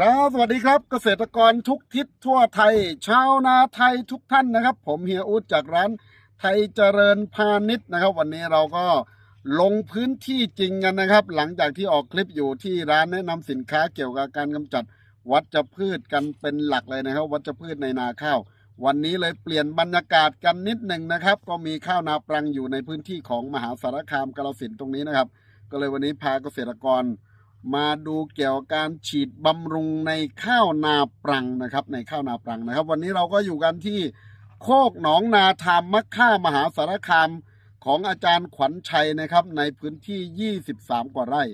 ครับสวัสดีครับเกษตรกรทุกทิศทั่วไทย ชาวนาไทยทุกท่านนะครับ ผมเฮียอูดจากร้านไทยเจริญพาณิชย์นะครับ วันนี้เราก็ลงพื้นที่จริงกันนะครับ หลังจากที่ออกคลิปอยู่ที่ร้านแนะนำสินค้าเกี่ยวกับการกำจัดวัชพืชกันเป็นหลักเลยนะครับ วัชพืชในนาข้าว วันนี้เลยเปลี่ยนบรรยากาศกันนิดหนึ่งนะครับ ก็มีข้าวนาปรังอยู่ในพื้นที่ของมหาสารคามกาฬสินตรงนี้นะครับ ก็เลยวันนี้พาเกษตรกร มาดูเกี่ยวกับการฉีดบำรุงในข้าวนาปรังนะครับ ในข้าวนาปรังนะครับ วันนี้เราก็อยู่กันที่โคกหนองนาทามมะค่ามหาสารคามของอาจารย์ขวัญชัยนะครับ ในพื้นที่ 23 กว่าไร่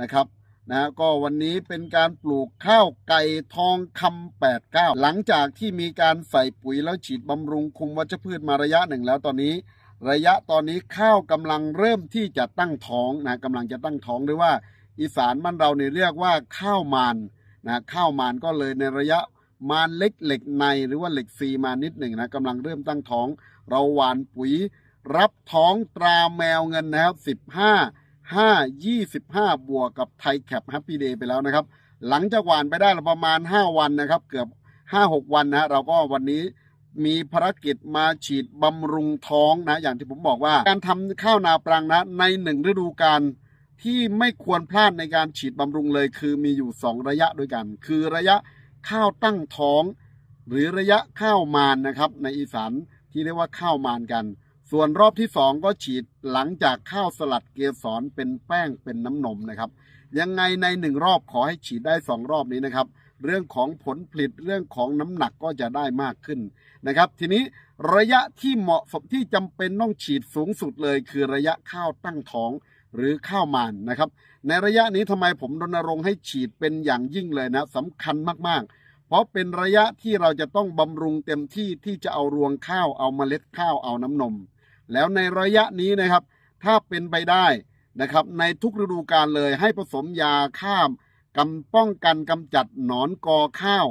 นะครับนะก็วันนี้เป็นการปลูกข้าวไก่ทองคำ89 หลังจากที่มีการใส่ปุ๋ยแล้วฉีดบำรุงคุมวัชพืชมาระยะหนึ่งแล้วตอนนี้ ระยะตอนนี้ข้าวกำลังเริ่มที่จะตั้งท้องนะกำลังจะตั้งท้องหรือว่า อีสานบ้านเราเนี่ยเรียกว่าข้าวมานนะข้าวมานก็เลยในระยะมานเล็กเหล็กในหรือว่าเหล็กซีมานิดหนึ่งนะกำลังเริ่มตั้งท้อง เราหวานปุ๋ย รับท้องตราแมวเงินนะครับ 15 5 25 บวกกับไทยแคปแฮปปี้เดย์ไปแล้วนะครับ หลังจากหวานไปได้ประมาณ 5 วันนะครับ เกือบ 5-6 วันนะเราก็วันนี้มีภารกิจมาฉีดบำรุงท้องนะ อย่างที่ผมบอกว่า การทำข้าวนาปรังนะในหนึ่งฤดูกาล ที่ไม่ควรพลาดในการฉีดบำรุงเลย คือมีอยู่ 2 ระยะด้วยกัน คือระยะข้าวตั้งท้อง หรือระยะข้าวมานนะครับ ในอีสานที่เรียกว่าข้าวมานกัน ส่วนรอบที่ 2 ก็ฉีดหลังจากข้าวสลัดเกสรเป็นแป้งเป็นน้ำนมนะครับ ยังไงในหนึ่งรอบขอให้ฉีดได้ 2 รอบนี้นะครับ เรื่องของผลผลิตเรื่องของน้ำหนักก็จะได้มากขึ้นนะครับ ทีนี้ระยะที่เหมาะสมที่จำเป็นต้องฉีดสูงสุดเลย คือระยะข้าวตั้งท้อง หรือข้าวมานนะครับ ในระยะนี้ทำไมผมรณรงค์ให้ฉีดเป็นอย่างยิ่งเลยนะสำคัญมากๆ เพราะเป็นระยะที่เราจะต้องบำรุงเต็มที่ที่จะเอารวงข้าวเอาเมล็ดข้าวเอาน้ำนม แล้วในระยะนี้นะครับ ถ้าเป็นไปได้นะครับ ในทุกฤดูกาลเลยให้ผสมยาข้ามกำป้องกันกำจัดหนอนกอข้าว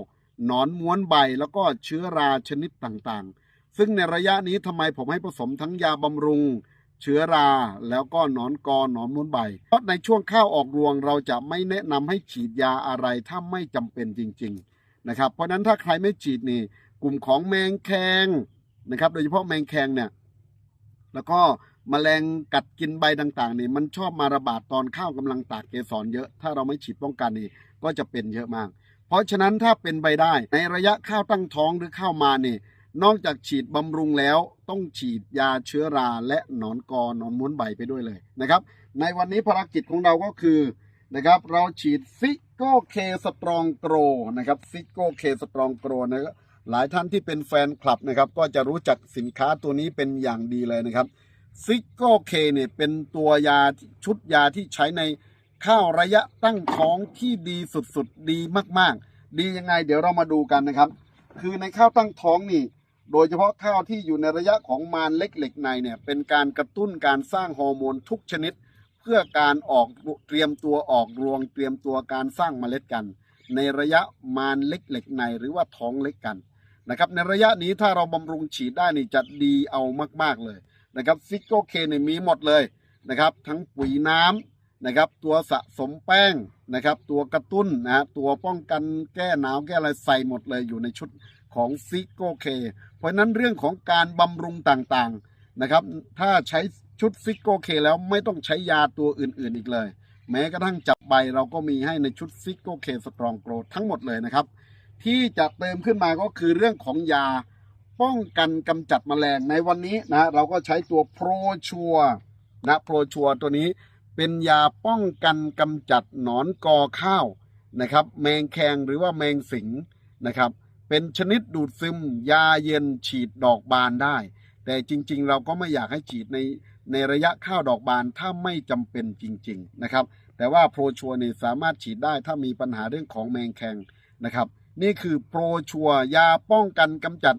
หนอนม้วนใบแล้วก็เชื้อราชนิดต่างๆ ซึ่งในระยะนี้ทำไมผมให้ผสมทั้งยาบำรุง เชื้อราแล้วก็หนอนกอหนอนม้วนใบ เพราะในช่วงข้าวออกรวงเราจะไม่แนะนำให้ฉีดยาอะไรถ้าไม่จำเป็นจริง ๆนะครับ เพราะฉะนั้นถ้าใครไม่ฉีดนี่ กลุ่มของแมงแคงนะครับ โดยเฉพาะแมงแคงเนี่ยแล้วก็แมลงกัดกินใบต่างๆนี่มันชอบมาระบาดตอนข้าวกำลังตากเกสรเยอะ ถ้าเราไม่ฉีดป้องกันนี่ก็จะเป็นเยอะมาก เพราะฉะนั้นถ้าเป็นไปได้ในระยะข้าวตั้งท้องหรือข้าวมานี่นอกจากฉีดบำรุงแล้ว ต้องฉีดยาเชื้อราและหนอนกอหนอนม้วนใบไปด้วยเลยนะครับ ในวันนี้ภารกิจของเราก็คือนะครับ เราฉีดซิโก้เคสตรองโกรนะครับซิโก้เคสตรองโกรนะครับหลายท่านที่เป็นแฟนคลับนะครับ ก็จะรู้จักสินค้าตัวนี้เป็นอย่างดีเลยนะครับซิโก้เคเนี่ยเป็นตัวยาชุดยาที่ใช้ในข้าวระยะตั้งท้องที่ดีสุดๆ ดีมากๆ ดียังไง เดี๋ยวเรามาดูกันนะครับ คือในข้าวตั้งท้องนี่ โดยเฉพาะข้าวที่อยู่ในระยะของมารเล็กเหล็กในเนี่ยเป็นการกระตุ้นการสร้างฮอร์โมนทุกชนิด เพื่อการออกเตรียมตัวออกรวง เตรียมตัวการสร้างเมล็ดกัน ในระยะมารเล็กเหล็กในหรือว่าท้องเล็กกันนะครับในระยะนี้ถ้าเราบำรุงฉีดได้นี่จะดีเอามาก ๆเลยนะครับฟิกโกเคเนี่ยมีหมดเลยนะครับทั้งปุ๋ยน้ำนะครับตัวสะสมแป้งนะครับตัวกระตุ้นนะฮะตัวป้องกันแก้หนาวแก้อะไรใส่หมดเลยอยู่ในชุด ของฟิกโกเคเพราะนั้นเรื่องของการบำรุงต่างๆนะครับ ถ้าใช้ชุดฟิกโกเคแล้วไม่ต้องใช้ยาตัวอื่นๆอีกเลย แม้กระทั่งจับใบเราก็มีให้ในชุดฟิกโกเคสตรองโกรทั้งหมดเลยนะครับ ที่จะเติมขึ้นมาก็คือเรื่องของยาป้องกันกำจัดแมลงในวันนี้นะเราก็ใช้ตัวโปรชัวนะโปรชัวตัวนี้เป็นยาป้องกันกำจัดหนอนกอข้าวนะครับ แมงแคงหรือว่าแมงสิงนะครับ เป็นชนิดดูดซึมยาเย็นฉีดดอกบานได้ แต่จริงๆ เราก็ไม่อยากให้ฉีดในในระยะข้าวดอกบานถ้าไม่จำเป็นจริง ๆนะครับ แต่ว่าโปรชัวนี่สามารถฉีดได้ถ้ามีปัญหาเรื่องของแมงแคงนะครับ นี่คือโปรชัวยาป้องกันกำจัด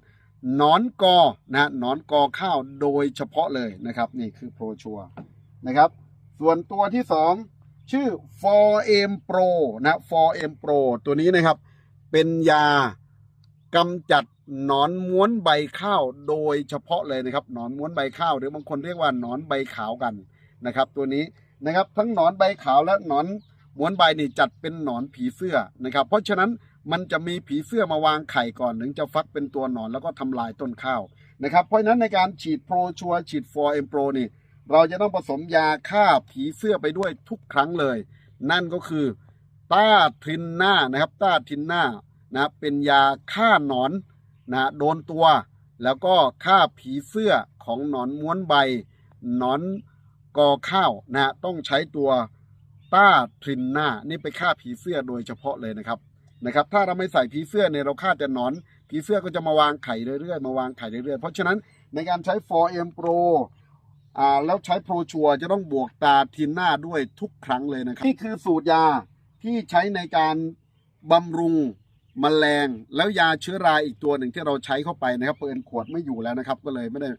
นอนกอนะนอนกอข้าวโดยเฉพาะเลยนะครับ นี่คือโปรชัวนะครับ ส่วนตัวที่สองชื่อ 4M Pro นะ 4M Pro ตัวนี้นะครับ เป็นยา กำจัดหนอนม้วนใบข้าวโดยเฉพาะเลยนะครับหนอนม้วนใบข้าว หรือบางคนเรียกว่าหนอนใบขาวกันนะครับ ตัวนี้นะครับทั้งหนอนใบขาวและหนอนม้วนใบนี่จัดเป็นหนอนผีเสื้อนะครับ เพราะฉะนั้นมันจะมีผีเสื้อมาวางไข่ก่อนถึงจะฟักเป็นตัวหนอนแล้วก็ทำลายต้นข้าวนะครับ เพราะฉะนั้นในการฉีดโปรชัวฉีดฟอร์เอ็มโปรนี่เราจะต้องผสมยาฆ่าผีเสื้อไปด้วยทุกครั้งเลย นั่นก็คือต้าทินหน้านะครับต้าทินหน้า นะเป็นยาฆ่าหนอนนะโดนตัว แล้วก็ฆ่าผีเสื้อของหนอนม้วนใบหนอนกอข้าวนะต้องใช้ตัวต้าทรินนานี่ไปฆ่าผีเสื้อโดยเฉพาะเลยนะครับนะครับ ถ้าเราไม่ใส่ผีเสื้อเนี่ยเราฆ่าแต่หนอน ผีเสื้อก็จะมาวางไข่เรื่อยๆมาวางไข่เรื่อยๆ เพราะฉะนั้นในการใช้ 4M Pro อ่าแล้วใช้โปรชัวจะต้องบวกตาทินหน้าด้วยทุกครั้งเลยนะครับ นี่คือสูตรยาที่ใช้ในการบำรุง มแมลงแล้วยาเชื้อราอีกตัวหนึ่งที่เราใช้เข้าไปนะครับเปิดขวดไม่อยู่แล้วนะครับ ก็เลยไม่ได้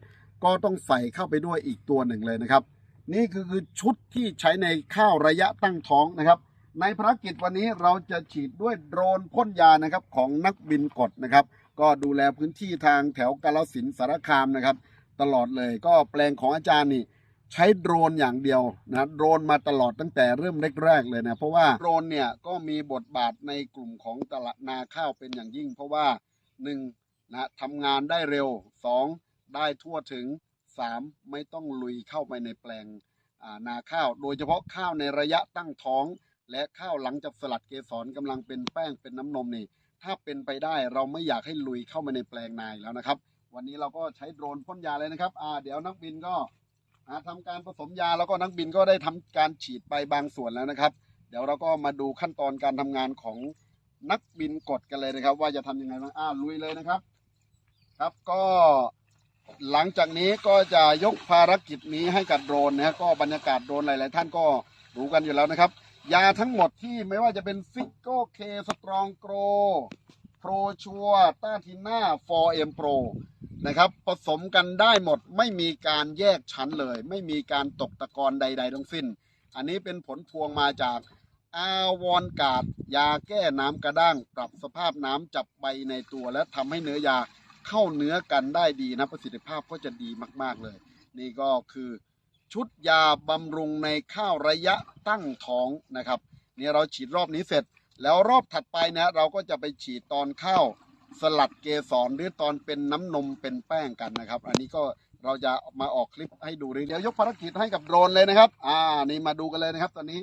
ก็ต้องใส่เข้าไปด้วยอีกตัวหนึ่งเลยนะครับ นี่คือคือชุดที่ใช้ในข้าวระยะตั้งท้องนะครับ ในภารกิจวันนี้เราจะฉีดด้วยโดรนพ่นยานะครับของนักบินกดนะครับ ก็ดูแลพื้นที่ทางแถวกาลสินสารคามนะครับ ตลอดเลยก็แปลงของอาจารย์นี่ ใช้โดรนอย่างเดียวนะโดรนมาตลอดตั้งแต่เริ่มแรกๆเลยนะเพราะว่าโดรนเนี่ยก็มีบทบาทในกลุ่มของตลาดนาข้าวเป็นอย่างยิ่ง เพราะว่าหนึ่งนะทำงานได้เร็วสองได้ทั่วถึงสามไม่ต้องลุยเข้าไปในแปลงนาข้าว โดยเฉพาะข้าวในระยะตั้งท้อง และข้าวหลังจากสลัดเกสรกำลังเป็นแป้งเป็นน้ำนมนี่ถ้าเป็นไปได้เราไม่อยากให้ลุยเข้ามาในแปลงนายแล้วนะครับ วันนี้เราก็ใช้โดรนพ่นยาเลยนะครับอ่าเดี๋ยวนักบินก็ อ่าทำการผสมยาแล้วก็นักบินก็ได้ทำการฉีดไปบางส่วนแล้วนะครับ เดี๋ยวเราก็มาดูขั้นตอนการทำงานของนักบินกดกันเลยนะครับ ว่าจะทำยังไงบ้างอ่าลุยเลยนะครับ ครับก็หลังจากนี้ก็จะยกภารกิจนี้ให้กับโดรนนะฮะก็บรรยากาศโดรนหลาย ๆ ท่านก็รู้กันอยู่แล้วนะครับ ยาทั้งหมดที่ไม่ว่าจะเป็นฟิกโกเคสตรองโกรโปรชัวต้าทิน่าฟอร์เอ็มโปร นะครับผสมกันได้หมดไม่มีการแยกชั้นเลย ไม่มีการตกตะกอนใด ๆทั้งสิ้น อันนี้เป็นผลพวงมาจากอาวอนกาดยาแก้น้ำกระด้าง ปรับสภาพน้ำจับใบในตัว และทำให้เนื้อยาเข้าเนื้อกันได้ดีนะประสิทธิภาพก็จะดีมาก ๆเลย นี่ก็คือชุดยาบำรุงในข้าวระยะตั้งท้องนะครับนี่เราฉีดรอบนี้เสร็จ แล้วรอบถัดไปนะเราก็จะไปฉีดตอนข้าว สลัดเกสรหรือตอนเป็นน้ำนมเป็นแป้งกันนะครับ อันนี้ก็เราจะมาออกคลิปให้ดูเดี๋ยวยกภารกิจให้กับโดรนเลยนะครับ อ่านี่มาดูกันเลยนะครับ ตอนนี้